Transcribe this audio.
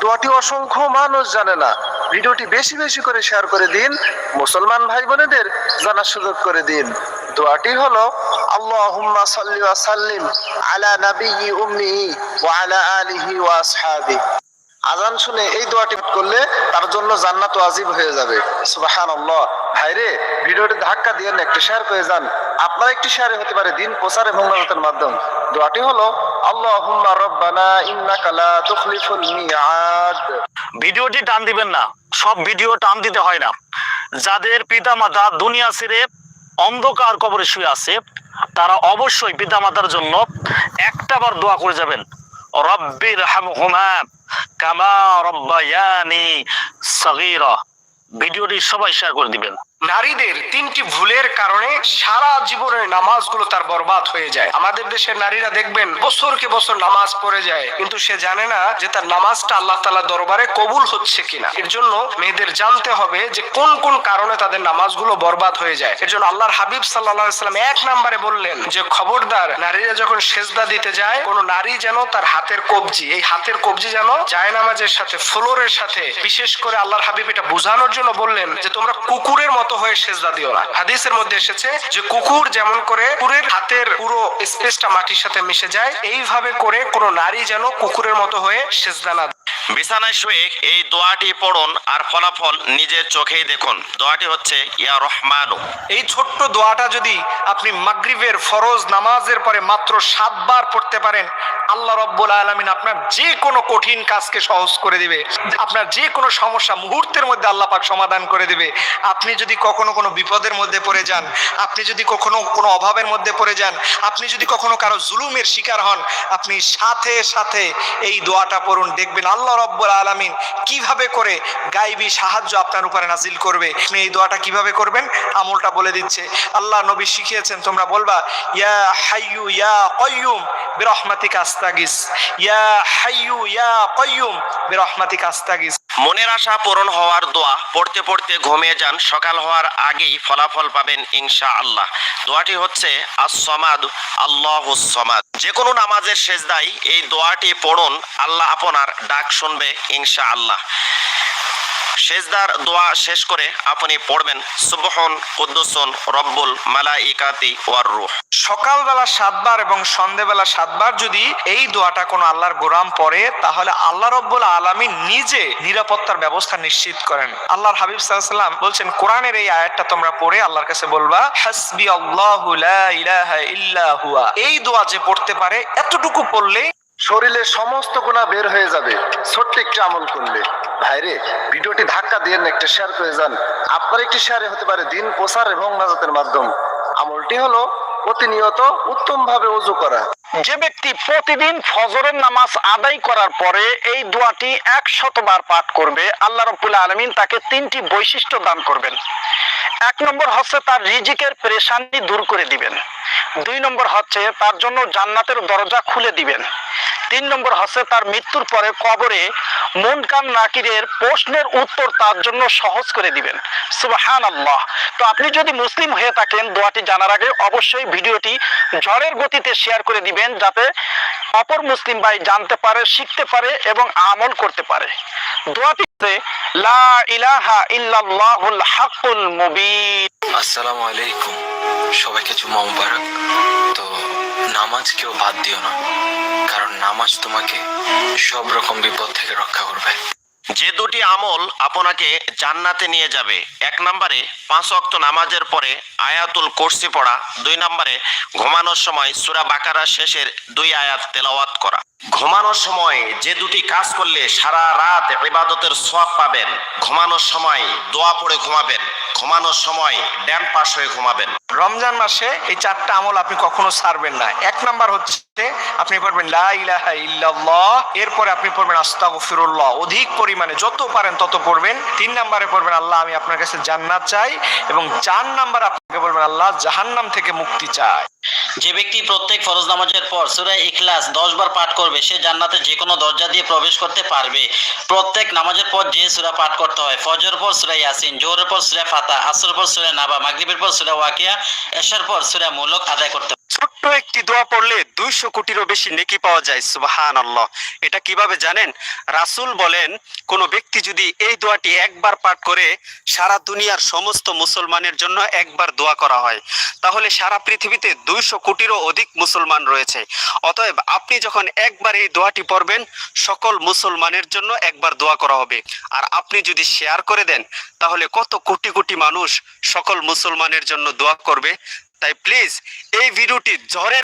দোয়াটি অসংখ্য মানুষ জানে না। ভিডিওটি বেশি বেশি করে শেয়ার করে দিন, মুসলমান ভাই বোনেদের জানার সুযোগ করে দিন। দোয়াটি হলো, আল্লাহুম্মা সাল্লি ওয়া সাল্লিম আলা নাবিয়্যি উম্মি ওয়া আলা আলিহি ওয়া আসহাবি। আজান শুনে এই দোয়াটি করলে তার জন্য জান্নাত ওয়াজিব হয়ে যাবে। সুবহানাল্লাহ। ভাইরে, ভিডিওটি ধাক্কা দিয়ে একটু শেয়ার করে যান। আপনার একটি শেয়ারে হতে পারে দিন প্রচার এবং নাজাতের মাধ্যম। দোয়াটি হলো, আল্লাহুম্মা রব্বানা তুখলিফুল ভিডিওটি টান দিবেন না, সব ভিডিও টান দিতে হয় না। যাদের পিতামাতা দুনিয়া ছেড়ে অন্ধকার কবরে শুয়ে আছে, তারা অবশ্যই পিতামাতার জন্য একটা বার দোয়া করে যাবেন। রব্বির হামহুমা কামা রব্বায়ানি সগীরা। ভিডিওটি সবাই শেয়ার করে দিবেন। নারীদের তিনটি ভুলের কারণে সারা জীবনের নামাজগুলো তার বরবাদ হয়ে যায়। আমাদের দেশের নারীরা দেখবেন, বছরকে বছর নামাজ পড়ে যায়। কিন্তু সে জানে না যে তার নামাজটা আল্লাহ তালা দরবারে কবুল হচ্ছে কিনা। এর জন্য মেয়েদের জানতে হবে যে কোন কোন কারণে তাদের নামাজগুলো বরবাদ হয়ে যায়। এর জন্য আল্লাহর হাবিব সাল্লাহ সাল্লাম এক নাম্বারে বললেন যে, খবরদার, নারীরা যখন সেজদা দিতে যায়, কোন নারী যেন তার হাতের কবজি, এই হাতের কবজি যেন যায় নামাজের সাথে, ফ্লোরের সাথে, বিশেষ করে আল্লাহর হাবিব এটা বোঝানোর জন্য বললেন যে, তোমরা কুকুরের মতো হয়ে সেজদা দিও না হাদিসের মধ্যে এসেছে যে কুকুর যেমন করে কুকুরের হাতের পুরো স্পেসটা মাটির সাথে মিশে যায়, এইভাবে করে কোনো নারী যেন কুকুরের মতো হয়ে সেজদা না। বিছানায় শুয়ে এই দোয়াটি পড়ুন আর ফলাফল নিজের চোখেই দেখুন। দোয়াটি হচ্ছে, ইয়া রহমানু। এই ছোট্ট দোয়াটা যদি আপনি মাগরিবের ফরজ নামাজের পরে মাত্র সাতবার পড়তে পারেন, আল্লাহ রব্বুল আলমিন আপনার যে কোনো কঠিন কাজকে সহজ করে দিবে। আপনার যে কোনো সমস্যা মুহূর্তের মধ্যে আল্লাহ পাক সমাধান করে দিবে। আপনি যদি কখনো কোনো বিপদের মধ্যে পড়ে যান, আপনি যদি কখনো কোনো অভাবের মধ্যে পড়ে যান, আপনি যদি কখনো কারও জুলুমের শিকার হন, আপনি সাথে সাথে এই দোয়াটা পড়ুন, দেখবেন আল্লাহ রব্বুল আলমিন কীভাবে করে গাইবি সাহায্য আপনার উপরে নাজিল করবে? আপনি এই দোয়াটা কীভাবে করবেন? আমলটা বলে দিচ্ছে, আল্লাহ নবী শিখিয়েছেন, তোমরা বলবা, ইয়া হাইয়ু ইয়া কয়ুম বেরহমাতি আস্তাগিস। ইয়া হাইয়ু ইয়া কয়ুম বিরহমাতিক আস্তাগিস। মনের আশা পূরণ হওয়ার দোয়া পড়তে পড়তে ঘুমিয়ে যান। সকাল হওয়ার আগেই ফলাফল পাবেন ইনশা আল্লাহ দোয়াটি হচ্ছে আসমাদ আল্লাহ সমাদ যে কোনো নামাজের শেষদাই এই দোয়াটি পড়ুন, আল্লাহ আপনার ডাক শুনবে ইনশা আল্লাহ শেষদার দোয়া শেষ করে আপনি পড়বেন, সুবহন কুদ্দুসুন রব্বুল মালাইকাতি ওয়ার রূহ। সকালবেলা সাতবার এবং সন্ধেবেলা সাতবার যদি এই দোয়াটা কোনো আল্লাহর গোরাম পড়ে, তাহলে আল্লাহ রব্বুল আলমী নিজে নিরাপত্তার ব্যবস্থা নিশ্চিত করেন। আল্লাহর হাবিব সাল্লাম বলছেন, কোরআনের এই আয়াতটা তোমরা পড়ে আল্লাহর কাছে বলবা হাসবি আল্লাহু ইলাহা ইল্লা হুয়া। এই দোয়া যে পড়তে পারে, এতটুকু পড়লেই শরীরের সমস্ত গুণা বের হয়ে যাবে। ছোট্ট একটি আমল করলে। ভাইরে, ভিডিওটি ধাক্কা দিয়ে একটা শেয়ার করে যান। আপনার একটি শেয়ারে হতে পারে দিন প্রসার এবং নাজাতের মাধ্যম। আমলটি হলো প্রতিনিয়ত উত্তম ভাবে অজু করা। যে ব্যক্তি প্রতিদিন ফজরের নামাজ আদায় করার পরে এই দোয়াটি একশতবার পাঠ করবে, আল্লাহ রব্বুল আলমিন তাকে তিনটি বৈশিষ্ট্য দান করবেন। এক নম্বর হচ্ছে তার রিজিকের পেরেশানি দূর করে দিবেন। নম্বর হচ্ছে তার জন্য জান্নাতের দরজা খুলে দিবেন। তিন নম্বর হচ্ছে তার মৃত্যুর পরে কবরে মুনকান নাকিরের প্রশ্নের উত্তর তার জন্য সহজ করে দিবেন। সুবাহান আল্লাহ তো আপনি যদি মুসলিম হয়ে থাকেন, দোয়াটি জানার আগে অবশ্যই ভিডিওটি ঝড়ের গতিতে শেয়ার করে দিবেন যাতে অপর মুসলিম ভাই জানতে পারে, শিখতে পারে এবং আমল করতে পারে। দোয়াটি লা ইলাহা ইল্লাল্লাহুল হাক্কুল মুবিন। আসসালামু আলাইকুম। সবাইকে জুম্মা মুবারক। তো নামাজ কেউ বাদ দিও না, কারণ নামাজ তোমাকে সব রকম বিপদ থেকে রক্ষা করবে। যে দুটি আমল আপনাকে জান্নাতে নিয়ে যাবে, এক নম্বরে পাঁচ অক্ত নামাজের পরে আয়াতুল কুরসি পড়া, দুই নম্বরে ঘুমানোর সময় সুরা বাকারা শেষের দুই আয়াত তেলাওয়াত করা। ঘুমানোর সময় যে দুটি কাজ করলে সারা রাত ইবাদতের সওয়াব পাবেন, ঘুমানোর সময় দোয়া পড়ে ঘুমাবেন। ঘুমানোর সময় ড্যাম পাশ হয়ে ঘুমাবেন। রমজান মাসে এই চারটা আমল আপনি কখনো ছাড়বেন না। এক নাম্বার হচ্ছে আপনি পড়বেন এরপরে আপনি পড়বেন, আস্তাগফিরুল্লাহ অধিক পরিমাণে, যত পারেন তত পড়বেন তিন নাম্বারে পড়বেন, আল্লাহ, আমি আপনার কাছে জান্নাত চাই এবং চার নাম্বার আপনাকে বলবেন, আল্লাহ, জাহান্নাম থেকে মুক্তি চাই যে ব্যক্তি প্রত্যেক ফরজ নামাজের পর সূরা ইখলাস দশ বার পাঠ করবে, সে জান্নাতে যে কোনো দরজা দিয়ে প্রবেশ করতে পারবে প্রত্যেক নামাজের পর যে সূরা পাঠ করতে হয় ফজর পর সূরা ইয়াসিন, জোহরের পর সূরা ফাতা আসর পর সূরা নাবা, মাগরিবের পর সূরা ওয়াকিয়া এশার পর সূরা মুলক আদায় করতে। ছোট্ট একটি দোয়া পড়লে দুইশো কোটিরও বেশি নেকি পাওয়া যায় সুবাহান আল্লাহ এটা কীভাবে জানেন? রাসূল বলেন, কোনো ব্যক্তি যদি এই দোয়াটি একবার পাঠ করে সারা দুনিয়ার সমস্ত মুসলমানের জন্য একবার দোয়া করা হয়, তাহলে সারা পৃথিবীতে দুইশো কোটিরও অধিক মুসলমান রয়েছে। অতএব আপনি যখন একবার এই দোয়াটি পড়বেন, সকল মুসলমানের জন্য একবার দোয়া করা হবে। আর আপনি যদি শেয়ার করে দেন, তাহলে কত কোটি কোটি মানুষ সকল মুসলমানের জন্য দোয়া করবে তাই প্লিজ এই ভিডিওটি ঝড়ের